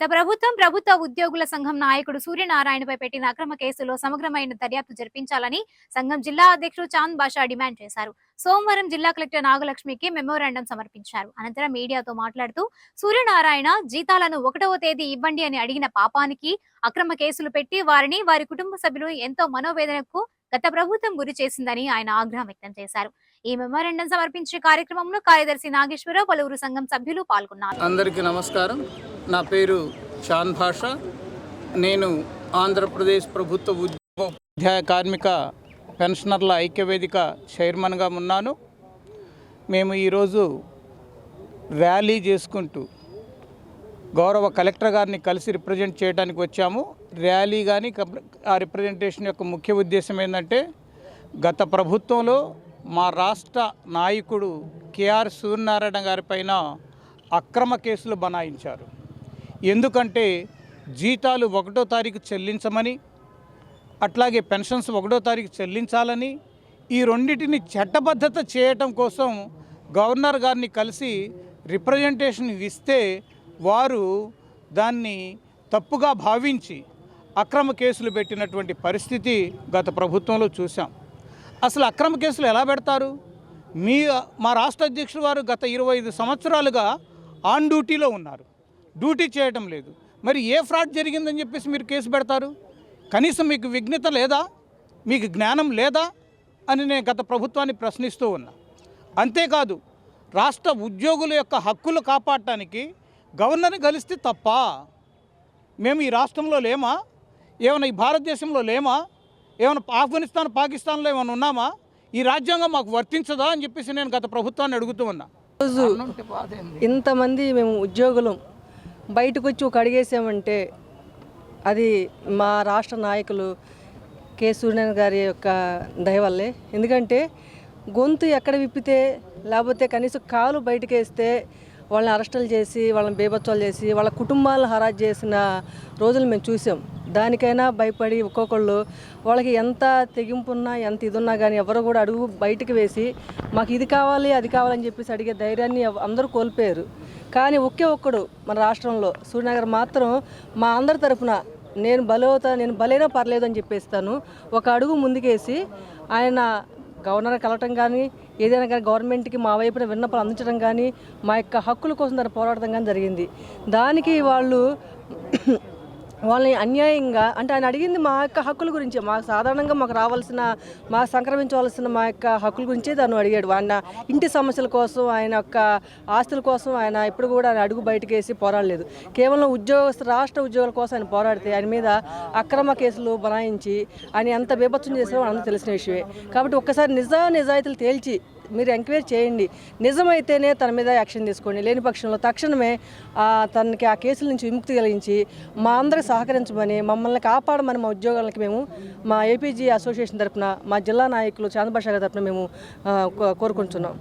గత ప్రభుత్వం ప్రభుత్వ ఉద్యోగుల సంఘం నాయకుడు సూర్యనారాయణపై పెట్టిన అక్రమ కేసులో సమగ్రమైన దర్యాప్తు జరిపించాలని సంఘం జిల్లా అధ్యక్షుడు చాంద్ బాషా డిమాండ్ చేశారు. సోమవారం జిల్లా కలెక్టర్ నాగలక్ష్మికి మెమోరాండం సమర్పించారు. అనంతరం మీడియాతో మాట్లాడుతూ సూర్యనారాయణ జీతాలను ఒకటవ తేదీ ఇవ్వండి అని అడిగిన పాపానికి అక్రమ కేసులు పెట్టి వారిని వారి కుటుంబ సభ్యులు ఎంతో మనోవేదనకు గత ప్రభుత్వం గురి చేసిందని ఆయన ఆగ్రహం వ్యక్తం చేశారు. ఈ మెమోరాండం సమర్పించే కార్యక్రమంలో కార్యదర్శి నాగేశ్వరరావు పలువురు సంఘం సభ్యులు పాల్గొన్నారు. అందరికీ నమస్కారం. నా పేరు చాంద్ భాష. నేను ఆంధ్రప్రదేశ్ ప్రభుత్వ ఉద్యోగాధ్యాయ కార్మిక పెన్షనర్ల ఐక్యవేదిక చైర్మన్గా ఉన్నాను. మేము ఈరోజు ర్యాలీ చేసుకుంటూ గౌరవ కలెక్టర్ గారిని కలిసి రిప్రజెంట్ చేయడానికి వచ్చాము. ర్యాలీ కానీ కప్- ఆ రిప్రజెంటేషన్ యొక్క ముఖ్య ఉద్దేశం ఏంటంటే గత ప్రభుత్వంలో మా రాష్ట్ర నాయకుడు కేఆర్ సూర్యనారాయణ గారి పైన అక్రమ కేసులు బనాయించారు. ఎందుకంటే జీతాలు ఒకటో తారీఖు చెల్లించమని అట్లాగే పెన్షన్స్ ఒకటో తారీఖు చెల్లించాలని ఈ రెండింటిని చట్టబద్ధత చేయటం కోసం గవర్నర్ గారిని కలిసి రిప్రజెంటేషన్ ఇస్తే వారు దాన్ని తప్పుగా భావించి అక్రమ కేసులు పెట్టినటువంటి పరిస్థితి గత ప్రభుత్వంలో చూసాం అసలు అక్రమ కేసులు ఎలా పెడతారు? మీ మా రాష్ట్ర అధ్యక్షుడు వారు గత ఇరవై ఐదు సంవత్సరాలుగా ఆన్ డ్యూటీలో ఉన్నారు. డ్యూటీ చేయటం లేదు. మరి ఏ ఫ్రాడ్ జరిగిందని చెప్పేసి మీరు కేసు పెడతారు? కనీసం మీకు విఘ్నత లేదా? మీకు జ్ఞానం లేదా? అని నేను గత ప్రభుత్వాన్ని ప్రశ్నిస్తూ ఉన్నా. అంతేకాదు రాష్ట్ర ఉద్యోగుల యొక్క హక్కులు కాపాడటానికి గవర్నర్ని కలిస్తే తప్ప మేము ఈ రాష్ట్రంలో లేమా? ఏమైనా ఈ భారతదేశంలో లేమా? ఏమైనా ఆఫ్ఘనిస్తాన్ పాకిస్తాన్లో ఏమైనా ఉన్నామా? ఈ రాజ్యాంగం మాకు వర్తించదా అని చెప్పేసి నేను గత ప్రభుత్వాన్ని అడుగుతూ ఉన్నా. ఇంతమంది మేము ఉద్యోగులం. బయటకు వచ్చి ఒక అడిగేసామంటే అది మా రాష్ట్ర నాయకులు కె సూర్యనారాయణ గారి యొక్క దయవల్లే ఎందుకంటే గొంతు ఎక్కడ విప్పితే లేకపోతే కనీసం కాలు బయటకేస్తే వాళ్ళని అరెస్టులు చేసి వాళ్ళని బీభత్సాలు చేసి వాళ్ళ కుటుంబాలను హరాజ్ చేసిన రోజులు మేము చూసాం. దానికైనా భయపడి ఒక్కొక్కళ్ళు వాళ్ళకి ఎంత తెగింపు ఉన్నా ఎంత ఇది ఉన్నా కానీ ఎవరు కూడా అడుగు బయటకు వేసి మాకు ఇది కావాలి అది కావాలని చెప్పేసి అడిగే ధైర్యాన్ని అందరూ కోల్పోయారు. కానీ ఒకే ఒక్కడు మన రాష్ట్రంలో సూర్యనగర్ మాత్రం మా అందరి తరఫున నేను బలవుతా నేను బలైనా పర్లేదు అని చెప్పేస్తాను. ఒక అడుగు ముందుకేసి ఆయన గవర్నర్ కలవటం కానీ ఏదైనా కానీ గవర్నమెంట్కి మా వైపున విన్నపాలు అందించడం కానీ మా యొక్క హక్కుల కోసం దాన్ని పోరాడటం కానీ జరిగింది. దానికి వాళ్ళు వాళ్ళని అన్యాయంగా అంటే ఆయన అడిగింది మా యొక్క హక్కుల గురించి. మాకు సాధారణంగా మాకు రావాల్సిన మాకు సంక్రమించవలసిన మా యొక్క హక్కుల గురించే తను అడిగాడు. ఆయన ఇంటి సమస్యల కోసం ఆయన యొక్క ఆస్తుల కోసం ఆయన ఇప్పుడు కూడా ఆయన అడుగు బయటకు వేసి పోరాడలేదు. కేవలం ఉద్యోగస్తు రాష్ట్ర ఉద్యోగుల కోసం ఆయన పోరాడితే ఆయన మీద అక్రమ కేసులు బనాయించి ఆయన ఎంత బీభత్సం చేసారో అందరూ తెలిసిన విషయమే. కాబట్టి ఒక్కసారి నిజా నిజాయితీలు తేల్చి మీరు ఎంక్వైరీ చేయండి. నిజమైతేనే తన మీద యాక్షన్ తీసుకోండి. లేని పక్షంలో తక్షణమే తనకి ఆ కేసుల నుంచి విముక్తి కలిగించి మా అందరికి సహకరించమని మమ్మల్ని కాపాడమని మా ఉద్యోగాలకి మేము మా ఏపీజీ అసోసియేషన్ తరపున మా జిల్లా నాయకులు చాంద్రబాషా గారి తరపున మేము కో- కోరుకుంటున్నాం.